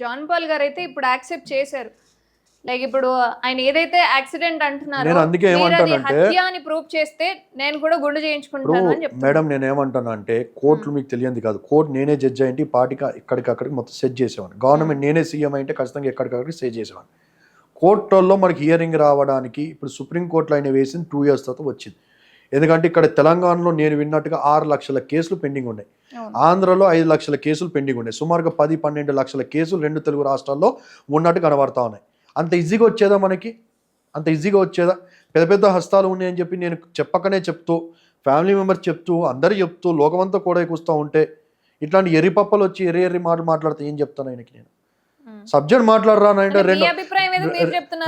John Paul గారు అయితే ఇప్పుడు యాక్సెప్ట్ చేశారు. లైక్ ఇప్పుడు ఆయన ఏదైతే యాక్సిడెంట్ అంటున్నారో నేను అందుకే ఏమంటానంటే అని ప్రూవ్ చేస్తే నేను కూడా గుండు చేయించుకుంటాను అని మేడం నేను ఏమంటాను అంటే కోర్టులు మీకు తెలియంది కాదు. కోర్టు నేనే జడ్జ్ అయింటి పార్టీకి ఇక్కడికి అక్కడికి మొత్తం సెట్ చేసేవాడిని. గవర్నమెంట్ నేనే సీఎం అయితే ఖచ్చితంగా ఎక్కడికక్కడికి సెట్ చేసేవాడిని. కోర్టుల్లో మనకి హియరింగ్ రావడానికి ఇప్పుడు సుప్రీంకోర్టులో ఆయన వేసింది టూ ఇయర్స్ తర్వాత వచ్చింది. ఎందుకంటే ఇక్కడ తెలంగాణలో నేను విన్నట్టుగా ఆరు లక్షల కేసులు పెండింగ్ ఉన్నాయి. ఆంధ్రలో ఐదు లక్షల కేసులు పెండింగ్ ఉన్నాయి. సుమారుగా పది పన్నెండు లక్షల కేసులు రెండు తెలుగు రాష్ట్రాల్లో ఉన్నట్టు కనబడతా ఉన్నాయి. అంత ఈజీగా వచ్చేదా మనకి? అంత ఈజీగా వచ్చేదా? పెద్ద పెద్ద హస్తాలు ఉన్నాయని చెప్పి నేను చెప్పకనే చెప్తూ ఫ్యామిలీ మెంబర్స్ చెప్తూ అందరు చెప్తూ లోకమంతా కూడా కూస్తూ ఉంటే ఇట్లాంటి ఎర్రి పప్పలు వచ్చి ఎర్రి ఎర్రి మాటలు మాట్లాడితే ఏం చెప్తాను ఆయనకి నేను. సబ్జెక్ట్ మాట్లాడరా అంటే రెండో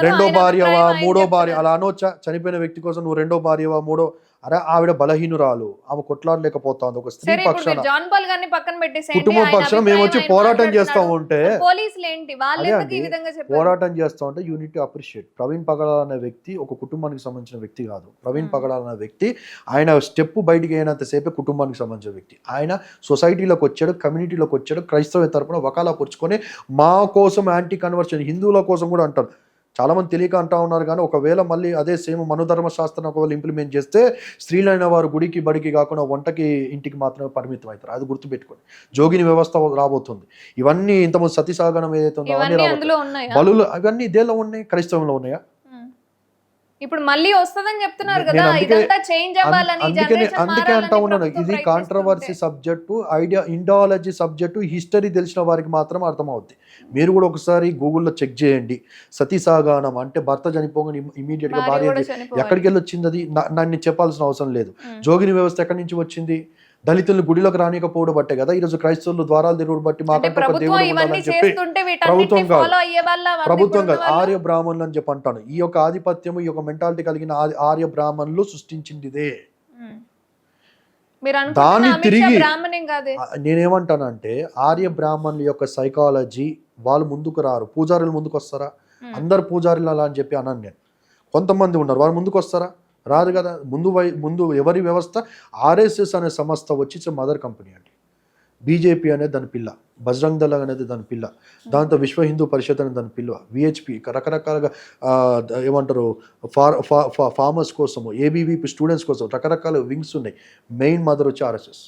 రెండో భార్యవా మూడో భార్య. అలా అనొచ్చా? చనిపోయిన వ్యక్తి కోసం నువ్వు రెండో భార్యవా మూడో అరే ఆవిడ బలహీనురాలు ఆమె కొట్లాడలేకపోతుంది. ఒక స్త్రీ పక్షాన జాన్ పాల్ గారిని పక్కన కుటుంబ పక్షాన మేము వచ్చి పోరాటం చేస్తా. ఉంటే పోలీసులు ఏంటి? పోరాటం చేస్తా ఉంటే యూనిట్ అప్రిషియేట్. ప్రవీణ్ పగడాల్ అనే వ్యక్తి ఒక కుటుంబానికి సంబంధించిన వ్యక్తి కాదు. ప్రవీణ్. పగడాల్ అనే వ్యక్తి ఆయన స్టెప్ బయటికి అయినంతసేపే కుటుంబానికి సంబంధించిన వ్యక్తి. ఆయన సొసైటీలోకి వచ్చాడు కమ్యూనిటీలోకి వచ్చాడు క్రైస్తవ తరపున వకాలా పుచ్చుకొని మా కోసం యాంటీ కన్వర్షన్ హిందువుల కోసం కూడా అంటారు. చాలా మంది తెలియక అంటా ఉన్నారు కానీ ఒకవేళ మళ్ళీ అదే సేమ్ మనుధర్మ శాస్త్రం ఒకవేళ ఇంప్లిమెంట్ చేస్తే స్త్రీలైన వారు గుడికి బడికి కాకుండా వంటకి ఇంటికి మాత్రమే పరిమితం అవుతారు. అది గుర్తుపెట్టుకోండి. జోగిని వ్యవస్థ రాబోతుంది. ఇవన్నీ ఇంతకుముందు సతీ సాగనం ఏదైతే ఉందో అవన్నీ రాబోతుంది బలులు అవన్నీ దేనిలో ఉన్నాయి? క్రైస్తవంలో ఉన్నాయా. ఇప్పుడు మళ్ళీ వస్తుందని చెప్తున్నారు నేను కదా అందుకే- ఇదంతా చేంజ్ అవ్వాలని అందుకే అంటా ఉన్నాను ఇది controversy. Subject idea Indology subject history తెలిసిన వారికి మాత్రం అర్థమవుద్ది మీరు కూడా ఒకసారి గూగుల్లో చెక్ చేయండి సతీసాగానం అంటే భర్త చనిపోగానే ఇమీడియట్గా భార్య. ఎక్కడికి వెళ్ళి వచ్చింది అది నన్ను చెప్పాల్సిన అవసరం లేదు. జోగిని వ్యవస్థ ఎక్కడి నుంచి వచ్చింది దళితులను గుడిలోకి రానికపోవడం బట్టే కదా ఈరోజు క్రైస్తవులు ద్వారాలు తిరుగుడు బట్టి మాకంటే దేవుడు ఉండాలని చెప్పి ప్రభుత్వం కాదు. వాళ్ళ ప్రభుత్వం కాదు వాళ్ళు- ఆర్య బ్రాహ్మణులు అని చెప్పి అంటాను. ఈ యొక్క ఆధిపత్యము ఈ యొక్క మెంటాలిటీ కలిగిన ఆర్య బ్రాహ్మణులు సృష్టించిందిదే. దాన్ని తిరిగి- నేనేమంటానంటే ఆర్య బ్రాహ్మణుల యొక్క సైకాలజీ వాళ్ళు ముందుకు రారు. పూజారులు ముందుకు వస్తారా. అందరు పూజారులు అలా అని చెప్పి అన్నాను నేను. కొంతమంది ఉన్నారు. వారు ముందుకు వస్తారా రాదు కదా. ముందు వై ముందు ఎవరి వ్యవస్థ? ఆర్ఎస్ఎస్ అనే సంస్థ వచ్చి ఇట్స్ మదర్ కంపెనీ అండి. బీజేపీ అనేది దాని పిల్ల బజరంగ్ దళ అనేది దాని పిల్ల దాంతో విశ్వ హిందూ పరిషత్ అనేది దాని పిల్ల విహెచ్పి రకరకాలుగా ఏమంటారు ఫార్ ఫార్మర్స్ కోసము ఏబీవీపీ స్టూడెంట్స్ కోసం రకరకాల వింగ్స్ ఉన్నాయి. మెయిన్ మదర్ వచ్చి ఆర్ఎస్ఎస్.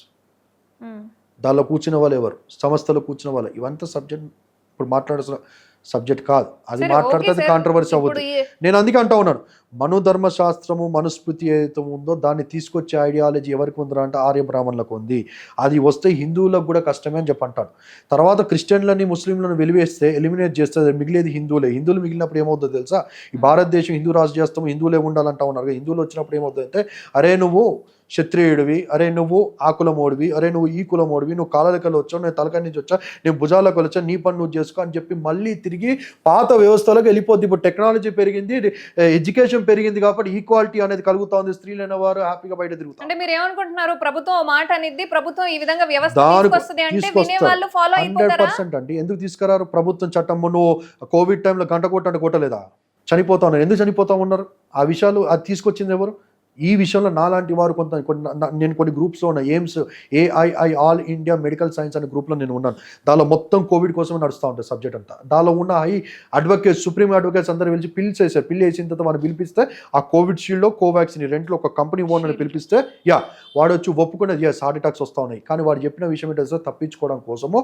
దానిలో కూర్చున్న వాళ్ళు ఎవరు? సంస్థలో కూర్చున్న వాళ్ళు. ఇవంతా సబ్జెక్ట్ ఇప్పుడు మాట్లాడాల్సిన సబ్జెక్ట్ కాదు. అది మాట్లాడితే అది. కాంట్రవర్సీ అవుతుంది నేను అందుకే అంటా ఉన్నాను. మనుధర్మ శాస్త్రము మనుస్మృతి ఏదైతే ఉందో దాన్ని తీసుకొచ్చే ఐడియాలజీ ఎవరికి ఉందిరా అంటే ఆర్య బ్రాహ్మణులకు ఉంది. అది వస్తే హిందువులకు కూడా కష్టమే అని చెప్పి అంటాను. తర్వాత క్రిస్టియన్లని ముస్లింలను వెలివేస్తే ఎలిమినేట్ చేస్తే మిగిలేది హిందువులే. హిందువులు మిగిలినప్పుడు ఏమవుతుందో తెలుసా? ఈ భారతదేశం హిందూ చేస్తాము హిందువులే ఉండాలంటా ఉన్నారు హిందువులు వచ్చినప్పుడు ఏమవుతుందంటే అరే నువ్వు క్షత్రియుడివి అరే నువ్వు ఆ కులమోడివి అరే నువ్వు ఈ కులమోడివి నువ్వు కాలలకలు వచ్చావు నేను తలకాయ నుంచి వచ్చా నేను భుజాలకు వచ్చా నీ పని నువ్వు చేసుకో అని చెప్పి మళ్ళీ తిరిగి పాత వ్యవస్థలోకి వెళ్ళిపోద్ది. ఇప్పుడు టెక్నాలజీ పెరిగింది ఎడ్యుకేషన్ పెరిగింది కాబట్టి ఈక్వాలిటీ అనేది కలుగుతా ఉంది స్త్రీలైన వారు హ్యాపీగా బయట తిరుగుతారు. అంటే మీరు ఏమనుకుంటున్నారు? ప్రభుత్వం మాట అనేది ప్రభుత్వం ఈ విధంగా వ్యవస్థ హండ్రెడ్ పర్సెంట్ అండి. ఎందుకు తీసుకురారు? ప్రభుత్వం చట్టం నువ్వు కోవిడ్ టైంలో గంట కొట్టండి కొట్టలేదా? చనిపోతా ఉన్నారు. ఎందుకు చనిపోతా ఉన్నారు? ఆ విషయాలు అది తీసుకొచ్చింది ఎవరు? ఈ విషయంలో నాలాంటి వారు కొంత నేను కొన్ని గ్రూప్స్లో ఉన్న AIIMS AII all India medical science అనే గ్రూప్లో నేను ఉన్నాను. దానిలో మొత్తం కోవిడ్ కోసం నడుస్తూ ఉంటుంది సబ్జెక్ట్ అంతా. దానిలో ఉన్న హై అడ్వకేట్స్ సుప్రీం అడ్వకేట్స్ అందరూ పిలిచి పిలిచి వేసారు పిల్లి వేసిన తర్వాత మనం పిలిపిస్తే ఆ కోవిడ్ షీల్డ్లో కోవాక్సిన్ రెంట్లో ఒక కంపెనీ ఓనర్ పిలిపిస్తే యా వాడు వచ్చి ఒప్పుకునేది ఎస్ హార్ట్ అటాక్స్ వస్తూ ఉన్నాయి. కానీ వాడు చెప్పిన విషయం ఏంటంటే తప్పించుకోవడం కోసము?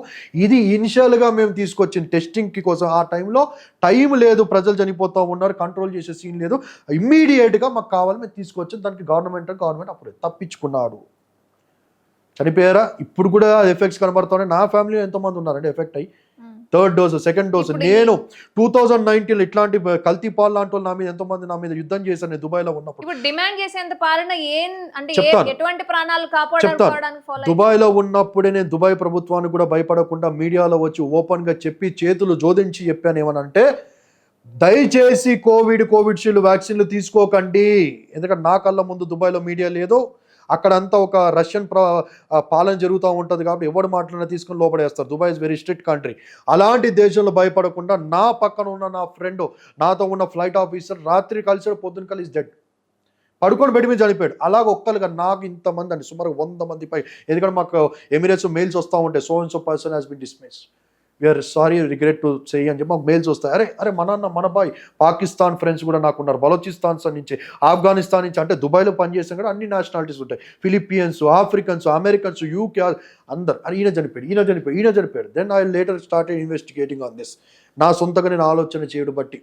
ఇది ఇనిషియల్గా మేము తీసుకొచ్చిన టెస్టింగ్కి కోసం ఆ టైంలో టైం లేదు ప్రజలు చనిపోతూ ఉన్నారు కంట్రోల్ చేసే సీన్ లేదు. ఇమ్మీడియట్గా మాకు కావాలి మేము తీసుకొచ్చి దానికి గవర్నమెంట్ గవర్నమెంట్ అప్పుడు తప్పించుకున్నాడు. చనిపోయారా? ఇప్పుడు కూడా ఎఫెక్ట్స్ కనబడుతున్నాయి. నా ఫ్యామిలీలో ఎంతోమంది ఉన్నారండి ఎఫెక్ట్ అయ్యి. థర్డ్ డోస్ సెకండ్ డోస్ నేను టూ థౌజండ్ నైన్టీన్ ఇట్లాంటి కల్తీ పాల్ లాంటి వాళ్ళు నా మీద ఎంతోమంది నా మీద యుద్ధం చేశాను నేను దుబాయ్లో ఉన్నప్పుడు. ఇప్పుడు డిమాండ్ చేసేంత పాలన ఏం అంటే ఏ- చెప్తాను. ఎటువంటి ప్రాణాలు చెప్తాను. కాపాడుకోవడానికి ఫాలో దుబాయ్లో ఉన్నప్పుడే నేను దుబాయ్ ప్రభుత్వానికి కూడా భయపడకుండా మీడియాలో వచ్చి ఓపెన్గా చెప్పి చేతులు జోడించి చెప్పాను ఏమనంటే దయచేసి కోవిడ్ కోవిడ్ షీల్డ్ వ్యాక్సిన్లు తీసుకోకండి. ఎందుకంటే నా కళ్ళ ముందు దుబాయ్లో మీడియా లేదు. అక్కడంతా ఒక రష్యన్ ప్ర పాలన జరుగుతూ ఉంటుంది కాబట్టి ఎవడు మాట్లాడినా తీసుకుని లోపడేస్తారు. Dubai is very strict country అలాంటి దేశంలో భయపడకుండా నా పక్కన ఉన్న నా ఫ్రెండ్ నాతో ఉన్న ఫ్లైట్ ఆఫీసర్ రాత్రి కలిసాడు పొద్దున కలిసి డెడ్ పడుకొని బెడ్ మీద చనిపోయాడు. అలాగ ఒక్కలుగా నాకు ఇంతమంది అండి సుమారు వంద మంది పై ఎందుకంటే మాకు ఎమిరేట్స్ మెయిల్స్ వస్తూ ఉంటాయి so and so person has been dismiss we are sorry regret to say అని చెప్పి మాకు మెయిల్స్ వస్తాయి. అరే అరే మన అన్న మన బాయ్ పాకిస్తాన్ ఫ్రెండ్స్ కూడా నాకు ఉన్నారు. బలోచిస్తాన్ నుంచి ఆఫ్ఘనిస్తాన్ నుంచి అంటే దుబాయ్లో పనిచేసిన కూడా అన్ని నేషనాలిటీస్ ఉంటాయి. ఫిలిపియన్స్ ఆఫ్రికన్స్ అమెరికన్స్ యూకే అందరు. అరే ఈయన చనిపోయాడు ఈయన చనిపోయాడు ఈయన చనిపోయాడు. Then I later start investigating on this నా సొంతగా నేను ఆలోచన చేయడం బట్టి.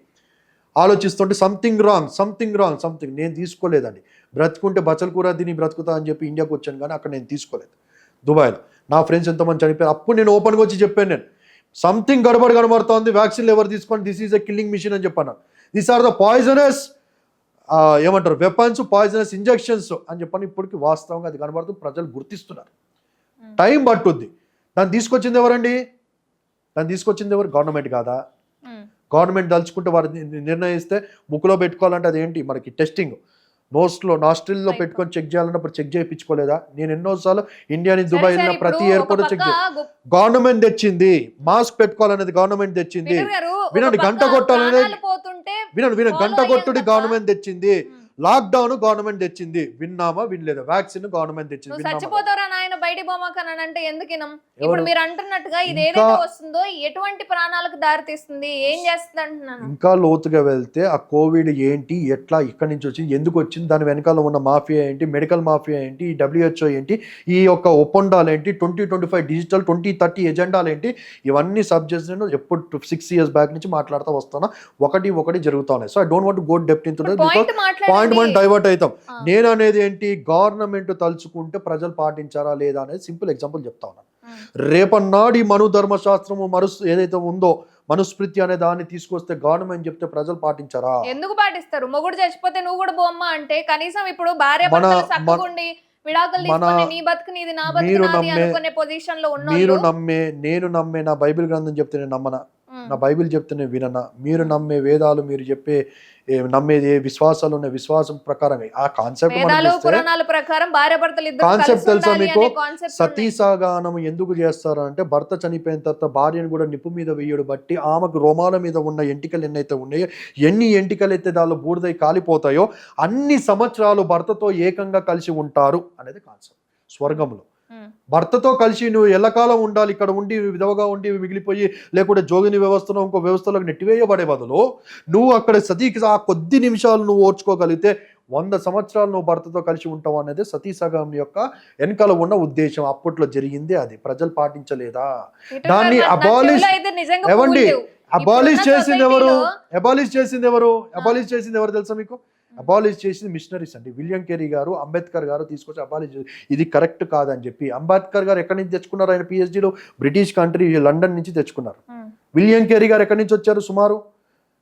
ఆలోచిస్తుంటే something wrong something wrong something నేను తీసుకోలేదండి. బ్రతుకుంటే బచ్చల కూర తిని బ్రతుకుతా అని చెప్పి ఇండియాకి వచ్చాను కానీ అక్కడ నేను తీసుకోలేదు. దుబాయ్లో. నా ఫ్రెండ్స్ ఎంతమంది చనిపోయారు? అప్పుడు నేను ఓపెన్గా వచ్చి చెప్పాను నేను. సంథింగ్ గడబడి కనబడుతోంది వ్యాక్సిన్లు ఎవరు తీసుకోండి? This is a killing mission అని చెప్పాను దీస్ ఆర్ ద పాయిజనస్ ఏమంటారు? వెపన్స్ పాయిజనస్ ఇంజెక్షన్స్ అని చెప్పని ఇప్పటికి వాస్తవంగా అది కనబడుతుంది ప్రజలు గుర్తిస్తున్నారు. టైం పట్టుద్ది. దాన్ని తీసుకొచ్చింది ఎవరండి? దాన్ని తీసుకొచ్చింది ఎవరు? గవర్నమెంట్ కాదా. గవర్నమెంట్ దలుచుకుంటే వారు నిర్ణయిస్తే ముక్కులో పెట్టుకోవాలంటే అదేంటి? మనకి టెస్టింగ్ నోస్ట్లో నాస్ట్రిల్లో. పెట్టుకొని చెక్ చేయాలన్నప్పుడు చెక్ చేయించుకోలేదా? నేను ఎన్నోసార్లు ఇండియా నుంచి దుబాయ్ వెళ్ళిన ప్రతి ఎయిర్పోర్ట్ చెక్ గవర్నమెంట్ తెచ్చింది. మాస్క్ పెట్టుకోవాలనేది గవర్నమెంట్ తెచ్చింది. వినండి, గంట కొట్టాలనేది- వినండి వినండి గంట కొట్టుడి గవర్నమెంట్ తెచ్చింది. లాక్డౌన్ గవర్నమెంట్ తెచ్చింది. విన్నామా? వినలేదా? వ్యాక్సిన్ గవర్నమెంట్ తెచ్చింది. బయటి బొమ్మకని అంటే ఎందుకినం ఇప్పుడు? మీరు అంటున్నట్టుగా ఇది ఏదైతే వస్తుందో ఎటువంటి ప్రాణాలకు దారి తీస్తుంది ఏం చేస్తుంది అంటున్నాను ఇంకా లోతుగా వెళ్తే ఆ కోవిడ్ ఏంటి? ఎట్లా ఇక్కడి నుంచి వచ్చింది? ఎందుకు వచ్చింది? దాని వెనకాల ఉన్న మాఫియా ఏంటి? మెడికల్ మాఫియా ఏంటి? ఈ డబ్ల్యూహెచ్ఓ ఏంటి? ఈ యొక్క ఒప్పందాలు ఏంటి? Twenty twenty five digital twenty thirty ఎజెండాలు ఏంటి? ఇవన్నీ సబ్జెక్ట్స్ నేను ఎప్పుడు సిక్స్ ఇయర్స్ బ్యాక్ నుంచి మాట్లాడుతూ వస్తాను? ఒకటి ఒకటి జరుగుతా ఉన్నాయి. So I don't want go depth in point point one divert అవుతాం. నేను అనేది ఏంటి? గవర్నమెంట్ తలుచుకుంటే ప్రజలు పాటించారా లేదా? అనేది సింపుల్ ఎగ్జాంపుల్ చెప్తా ఉన్నాను. రేపన్నాడు మను ధర్మశాస్త్రము మనసు ఏదైతే ఉందో మనుస్మృతి అనే దాన్ని తీసుకొస్తే గవర్నమెంట్ చెప్తే ప్రజలు పాటించారా ఎందుకు పాటిస్తారు మొగుడు చచ్చిపోతే నువ్వు కూడా బొమ్మ అంటే కనీసం ఇప్పుడు భార్య మీరు నమ్మే- నేను నమ్మే నా బైబిల్ గ్రంథం చెప్తే నేను నమ్మనా. నా బైబిల్ చెప్తే నేను విననా? మీరు నమ్మే వేదాలు మీరు చెప్పే నమ్మేది ఏ విశ్వాసాలు ఉన్న విశ్వాసం ప్రకారం ఆ కాన్సెప్ట్ కలిసి తెలుసా మీకు? అనే కాన్సెప్ట్ సతీ సాగానం ఎందుకు చేస్తారు అంటే భర్త చనిపోయిన తర్వాత భార్యను కూడా నిప్పు మీద వేయడు బట్టి ఆమెకు రోమాల మీద ఉన్న ఎంటికలు ఎన్నైతే ఉన్నాయో ఎన్ని ఎంటికలు అయితే దానిలో బూడిదై కాలిపోతాయో అన్ని సంవత్సరాలు భర్తతో ఏకంగా కలిసి ఉంటారు అనేది కాన్సెప్ట్. స్వర్గంలో భర్తతో కలిసి నువ్వు ఎల్లకాలం ఉండాలి ఇక్కడ ఉండి విధవగా ఉండి మిగిలిపోయి లేకుంటే జోగిని వ్యవస్థలో ఇంకో వ్యవస్థలోకి నెట్టివేయబడే బదులు నువ్వు అక్కడ సతీకి ఆ కొద్ది నిమిషాలు నువ్వు ఓర్చుకోగలిగితే వంద సంవత్సరాలు నువ్వు భర్తతో కలిసి ఉంటావు అనేది సతీ సగం యొక్క వెనకాల ఉన్న ఉద్దేశం. అప్పట్లో జరిగింది అది. ప్రజలు పాటించలేదా? దాన్ని abolish- ఎవండి అబాలిష్ చేసింది ఎవరు? అబాలిష్ చేసింది ఎవరు? అబాలిష్ చేసింది ఎవరు తెలుసా మీకు? అబాలిష్ చేసింది మిషనరీస్ అండి. విలియం కెరీ గారు అంబేద్కర్ గారు తీసుకొచ్చి అబాలిష్ ఇది కరెక్ట్ కాదని చెప్పి. అంబేద్కర్ గారు ఎక్కడి నుంచి తెచ్చుకున్నారు? ఆయన పిహెచ్డీలో బ్రిటిష్ కంట్రీ లండన్ నుంచి తెచ్చుకున్నారు. విలియం కెరీ గారు ఎక్కడి నుంచి వచ్చారు? సుమారు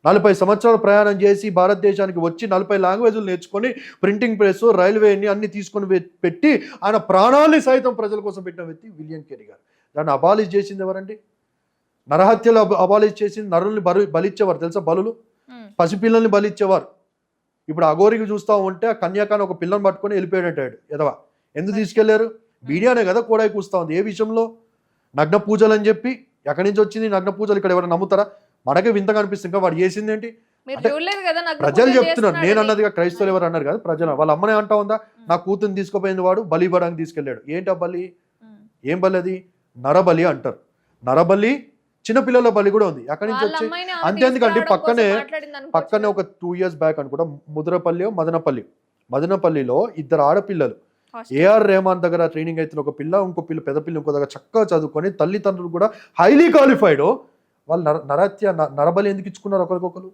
నలభై సంవత్సరాలు ప్రయాణం చేసి భారతదేశానికి వచ్చి నలభై లాంగ్వేజ్లు నేర్చుకొని ప్రింటింగ్ ప్రెస్ రైల్వేని అన్ని తీసుకొని పెట్టి ఆయన ప్రాణాలని సైతం ప్రజల కోసం పెట్టిన వ్యక్తి విలియం కెరీ గారు. దాన్ని అబాలిష్ చేసింది ఎవరండి? నరహత్యలు అబ- అబాలిష్ చేసింది నరుల్ని బలి బలిచ్చేవారు. తెలుసా బలులు? పసిపిల్లల్ని బలిచ్చేవారు. ఇప్పుడు అఘోరికి చూస్తూ ఉంటే ఆ కన్యాకాని ఒక పిల్లని పట్టుకొని వెళ్ళిపోయాడంటాడు. ఎదవా ఎందుకు తీసుకెళ్ళారు? మీడియానే కదా కూడా కూస్తా ఉంది. ఏ విషయంలో? నగ్న పూజలు అని చెప్పి ఎక్కడి నుంచి వచ్చింది? నగ్న పూజలు ఇక్కడ ఎవరైనా నమ్ముతారా? మనకే వింతగా అనిపిస్తుంది. ఇంకా వాడు చేసింది ఏంటి? ప్రజలు చెప్తున్నారు. నేను. అన్నదిగా క్రైస్తవులు ఎవరు అన్నారు కదా? ప్రజలు. వాళ్ళ అమ్మనే అంటా ఉందా? నా కూతుర్ని తీసుకుపోయింది వాడు బలి ఇవ్వడానికి తీసుకెళ్ళాడు. ఏంటి బలి. ఏం బలి అది? నరబలి అంటారు. నరబలి చిన్నపిల్లల బలి కూడా ఉంది. ఎక్కడి నుంచి వచ్చి అంతేందుకండి తీసుకురావడం పక్కనే- పక్కనే. ఒక టూ ఇయర్స్ బ్యాక్ అనుకుంటా ముద్రపల్లి మదనపల్లి. మదనపల్లిలో ఇద్దరు ఆడపిల్లలు. ఏఆర్ రెహమాన్ దగ్గర ట్రైనింగ్ అవుతున్న ఒక పిల్ల ఇంకో పిల్ల పెద్ద పిల్ల ఇంకో దగ్గర చక్కగా చదువుకొని తల్లిదండ్రులు కూడా హైలీ క్వాలిఫైడ్ వాళ్ళు నర నరత్య నరబలి ఎందుకు ఇచ్చుకున్నారు ఒకరికొకరు.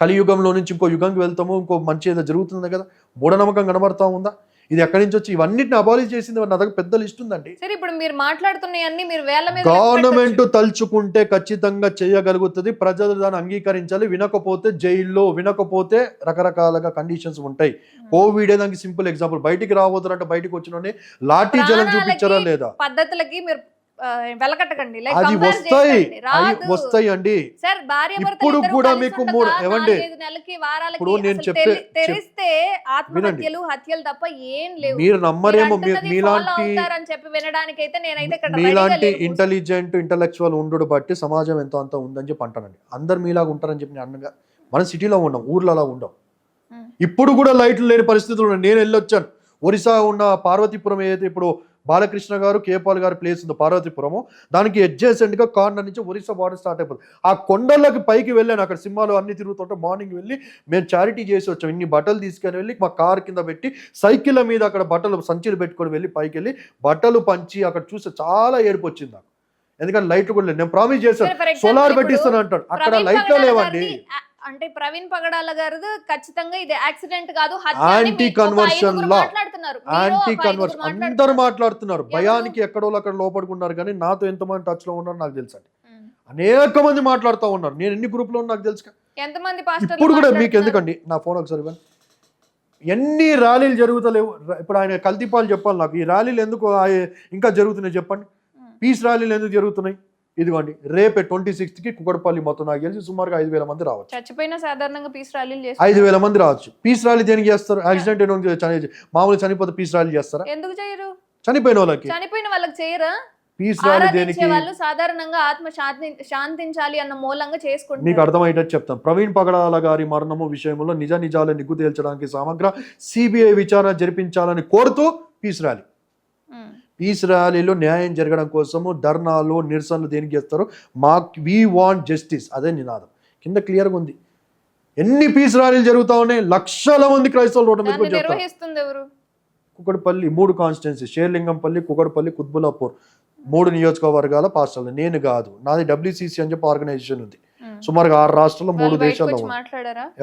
కలియుగంలో నుంచి ఇంకో యుగంకి వెళ్తాము ఇంకో మంచి ఏదో జరుగుతుంది కదా? మూఢనమ్మకం కనబడతా ఉందా? ఇది ఎక్కడి నుంచి వచ్చి ఇవన్నిటిని అబాలిష్ చేసింది నా దగ్గర పెద్ద లిస్ట్ ఉందండి. సరే ఇప్పుడు మీరు మాట్లాడుతున్నాయన్నీ మీరు వేల మీద గవర్నమెంట్ తలుచుకుంటే ఖచ్చితంగా చేయగలుగుతుంది. ప్రజలు దాన్ని అంగీకరించాలి. వినకపోతే జైల్లో వినకపోతే రకరకాలుగా కండిషన్స్ ఉంటాయి. కోవిడ్ దానికి సింపుల్ ఎగ్జాంపుల్ బయటికి రాబోతున్నట్టు బయటికి వచ్చిన లాఠీ జలం చూపించారా లేదా? పద్ధతులకి మీరు వెలకట్టకండి. Like అది వస్తాయి. వస్తాయి అండి. సార్ భార్య ఇప్పుడు కూడా మీకు మూడు- ఏమండి? వారాలకి ఇప్పుడు నేను చెప్పే- తెలి- తెరిస్తే ఆత్మహత్యలు హత్యలు తప్ప ఏం లేవు. మీరు నమ్మరేమో మీలాంటి అవుతారని చెప్పి వినడానికి అయితే నేనైతే ఇక్కడ మీలాంటి. ఇంటెలిజెంట్ ఇంటలెక్చువల్ ఉండు బట్టి సమాజం ఎంతో అంత ఉందని చెప్పి అంటానండి. అందరు మీలాగా ఉంటారని చెప్పి నేను మనం సిటీలో ఉండం ఊర్లో అలా ఉండం. ఇప్పుడు కూడా లైట్లు లేని పరిస్థితులు నేను వెళ్ళొచ్చాను. ఒరిస్సా ఉన్న పార్వతీపురం ఏదైతే ఇప్పుడు బాలకృష్ణ గారు కేపాల్ గారి ప్లేస్ ఉంది పార్వతీపురము. దానికి adjacent గా కార్నర్ నుంచి ఒరిస్సా బార్డర్ స్టార్ట్ అయిపోతుంది. ఆ కొండలకి పైకి వెళ్ళాను అక్కడ సినిమాలు అన్ని తిరుగుతుంటే మార్నింగ్ వెళ్ళి మేము చారిటీ చేసి వచ్చాం. ఇన్ని బట్టలు తీసుకొని వెళ్ళి మా కార్ కింద పెట్టి సైకిళ్ళ మీద అక్కడ బట్టలు సంచులు పెట్టుకొని వెళ్ళి పైకి వెళ్ళి బట్టలు పంచి అక్కడ చూస్తే చాలా ఏడుపు వచ్చింది నాకు. ఎందుకంటే లైట్లు కూడా లేదు నేను ప్రామిస్ చేశాను సోలార్ పెట్టిస్తాను అంటాడు. అక్కడ లైట్లో లేవండి. అంటే ప్రవీణ్ పగడాల గారు ఖచ్చితంగా ఇది యాక్సిడెంట్ కాదు law. మాట్లాడుతున్నారు మీరు యాంటీ కన్వర్షన్ అందరూ మాట్లాడుతున్నారు. భయానికి ఎక్కడో అక్కడ లోపడుకున్నారు కానీ నాతో ఎంతమంది టచ్లో ఉన్నారు నాకు తెలుసు అండి ఉమ్. అనేక మంది మాట్లాడుతూ ఉన్నారు నేను ఎన్ని గ్రూప్లో నాకు తెలుసు. ఎంతమంది ఇప్పుడు కూడా మీకు? ఎందుకండి నా ఫోన్ ఒకసారి ఇవ్వండి ఎన్ని ర్యాలీలు జరుగుతలేవు ఇప్పుడు ఆయన కల్తీపాలు చెప్పాలి నాకు ఈ ర్యాలీలు ఎందుకు ఇంకా జరుగుతున్నాయి చెప్పండి. పీస్ ర్యాలీలు ఎందుకు జరుగుతున్నాయి ఇదిగోండి రేపే ట్వంటీ కి కుకడపల్లి మొత్తం నాకు తెలిసి సుమారుగా ఐదు వేల మంది రావచ్చు. చచ్చిపోయిన సాధారణంగా పీస్ ర్యాలీలు ఐదు వేల మంది రావచ్చు. పీస్ ర్యాలీ దేనికి చేస్తారు? యాక్సిడెంట్ మామూలు చనిపోతే పీస్ ర్యాలీ చేస్తారా? ఎందుకు చేయరు? చనిపోయిన వాళ్ళకి. చనిపోయిన వాళ్ళకి చేయరా? పీస్ ర్యాలీ దేనికి? వాళ్ళు సాధారణంగా ఆత్మ శాంతి శాంతించాలి అన్న మూలంగా మీకు చేసుకుంటారు అర్థమయ్యేటట్టు చెప్తాను. ప్రవీణ్ పగడాల గారి మరణము విషయంలో నిజ నిజాలు నిగ్గు తేల్చడానికి సమగ్ర సిబిఐ విచారణ జరిపించాలని కోరుతూ పీస్ ర్యాలీ. పీస్ ర్యాలీలో న్యాయం జరగడం కోసము ధర్నాలు నిరసనలు దేనికి చేస్తారు? మా వీ వాంట్ జస్టిస్ అదే నినాదం. కింద క్లియర్గా ఉంది. ఎన్ని పీస్ ర్యాలీలు జరుగుతా ఉన్నాయి? లక్షల మంది క్రైస్తవులు రోడ్డు చెప్తారు కుకడపల్లి మూడు కాన్స్టిట్యున్సీ షేర్లింగంపల్లి కుకడపల్లి కుత్బులాపూర్ మూడు నియోజకవర్గాల పాస్టర్లు నేను కాదు. నాది డబ్ల్యూసీసీ అని చెప్పి ఆర్గనైజేషన్ ఉంది. సుమారుగా ఆరు రాష్ట్రాల్లో మూడు దేశాల్లో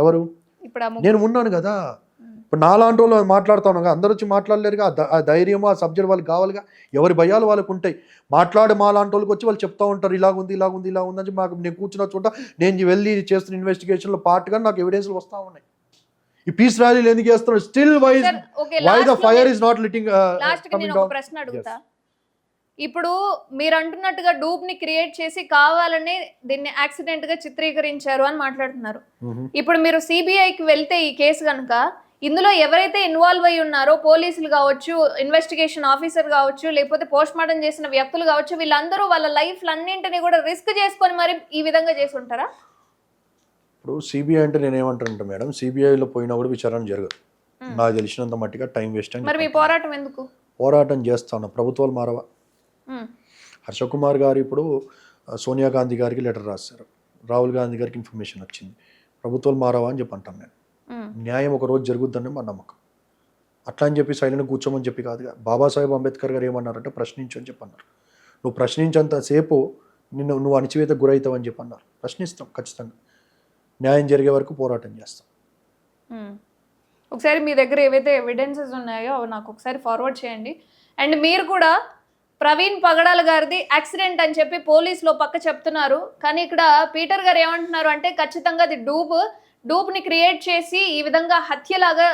ఎవరు? నేను ఉన్నాను కదా. ఇప్పుడు నాలాంటి వాళ్ళు మాట్లాడుతా ఉన్నాను కదా, అందరూ వచ్చి మాట్లాడలేరుగా? ఆ ధ- ఆ ధైర్యము ఆ సబ్జెక్ట్ వాళ్ళకి కావాలిగా? ఎవరి భయాలు వాళ్ళకు ఉంటాయి? మాట్లాడే మా లాంటి వాళ్ళకి వచ్చి వాళ్ళు చెప్తా ఉంటారు ఇలాగుంది ఇలాగుంది ఇలా ఉంది అని మాకు నేను కూర్చున్న చోట నేను వెళ్ళి చేస్తున్న ఇన్వెస్టిగేషన్లో పార్ట్గా నాకు ఎవిడెన్స్లు వస్తూ ఉన్నాయి. ఈ పీస్ ర్యాలీలు ఎందుకు చేస్తున్నారు? Still why sir, okay, why the fire is not lighting ప్రశ్న అడుగుతా. ఇప్పుడు మీరు అంటున్నట్టుగా డూప్ని క్రియేట్ చేసి కావాలని దీన్ని యాక్సిడెంట్గా చిత్రీకరించారు అని మాట్లాడుతున్నారు. ఇప్పుడు మీరు సిబిఐకి వెళ్తే ఈ కేసు కనుక ఇందులో ఎవరైతే ఇన్వాల్వ్ అయి ఉన్నారో పోలీసులు కావచ్చు ఇన్వెస్టిగేషన్ ఆఫీసర్ కావచ్చు లేకపోతే పోస్ట్ మార్టం చేసిన వ్యక్తులు కావచ్చు వీళ్ళందరూ వాళ్ళ లైఫ్ అన్నింటినీ కూడా రిస్క్ చేసుకొని మరి ఈ విధంగా చేసి ఉంటారా? ఇప్పుడు సిబిఐ అంటే నేను ఏమంటానంటే మేడం సిబిఐలో పోయినా కూడా విచారణ జరగదు. నాకు తెలిసినంత మట్టిగా టైం వేస్ట్ అని మరి మీ. పోరాటం ఎందుకు? పోరాటం చేస్తాను. ప్రభుత్వాలు మారవా? ఉమ్, హర్ష కుమార్ గారు ఇప్పుడు సోనియా గాంధీ గారికి లెటర్ రాశారు. రాహుల్ గాంధీ గారికి ఇన్ఫర్మేషన్ వచ్చింది. ప్రభుత్వాలు మారవా అని చెప్పి అంటాను నేను. న్యాయం ఒక రోజు జరుగుద్దని మా నమ్మకం. అట్లా అని చెప్పి సైలెంట్ కూర్చోమని చెప్పి కాదుగా బాబాసాహెబ్ అంబేద్కర్ గారు ఏమన్నారంటే ప్రశ్నించు అని చెప్పన్నారు. నువ్వు ప్రశ్నించేంతసేపు నిన్ను నువ్వు అణచివేత గురవుతావు అని చెప్పన్నారు. ప్రశ్నిస్తాం ఖచ్చితంగా. న్యాయం జరిగే వరకు పోరాటం చేస్తాం. ఒకసారి మీ దగ్గర ఏవైతే ఎవిడెన్సెస్ ఉన్నాయో అవి నాకు ఒకసారి ఫార్వర్డ్ చేయండి. అండ్ మీరు కూడా ప్రవీణ్ పగడాల గారిది యాక్సిడెంట్ అని చెప్పి పోలీసులో పక్క చెప్తున్నారు. కానీ ఇక్కడ పీటర్ గారు ఏమంటున్నారు అంటే ఖచ్చితంగా అది డూబ్. డూప్ని క్రియేట్ చేసి ఈ విధంగా హత్యలాగా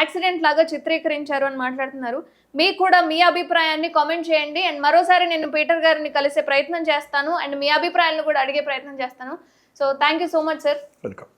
యాక్సిడెంట్ లాగా చిత్రీకరించారు అని మాట్లాడుతున్నారు. మీకు కూడా మీ అభిప్రాయాన్ని కామెంట్ చేయండి. అండ్ మరోసారి నేను పీటర్ గారిని కలిసే ప్రయత్నం చేస్తాను. అండ్ మీ అభిప్రాయాలను కూడా అడిగే ప్రయత్నం చేస్తాను. So thank you so much sir. Welcome